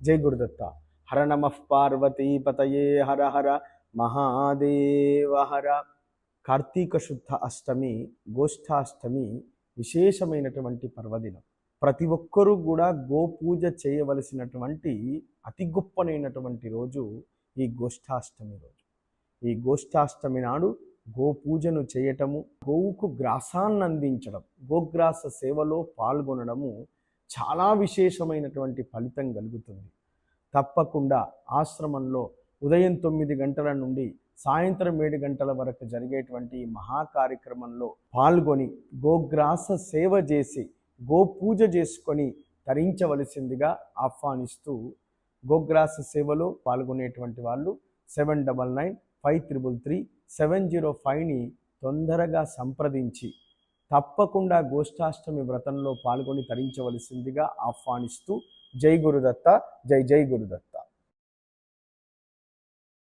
జై గురుదత్త హర నమ పార్వతీపతయే హర హర మహాదేవ హర. కార్తీక శుద్ధ అష్టమి గోష్ఠాష్టమి విశేషమైనటువంటి పర్వదినం. ప్రతి ఒక్కరూ కూడా గోపూజ చేయవలసినటువంటి అతి గొప్పనైనటువంటి రోజు ఈ గోష్ఠాష్టమి రోజు. ఈ గోష్ఠాష్టమి నాడు గోపూజను చేయటము గోవుకు గ్రాసాన్ని అందించడం గోగ్రాస సేవలో పాల్గొనడము చాలా విశేషమైనటువంటి ఫలితం కలుగుతుంది. తప్పకుండా ఆశ్రమంలో ఉదయం తొమ్మిది గంటల నుండి సాయంత్రం ఏడు గంటల వరకు జరిగేటువంటి ఈ మహా కార్యక్రమంలో పాల్గొని గోగ్రాస సేవ చేసి గోపూజ చేసుకొని తరించవలసిందిగా ఆహ్వానిస్తూ గోగ్రాస సేవలో పాల్గొనేటువంటి వాళ్ళు seven double nine five triple three seven zero ఫైవ్ని తొందరగా సంప్రదించి తప్పకుండా గోష్ఠాష్టమి వ్రతంలో పాల్గొని తరించవలసిందిగా ఆహ్వానిస్తూ జై గురుదత్త జై జై గురుదత్త.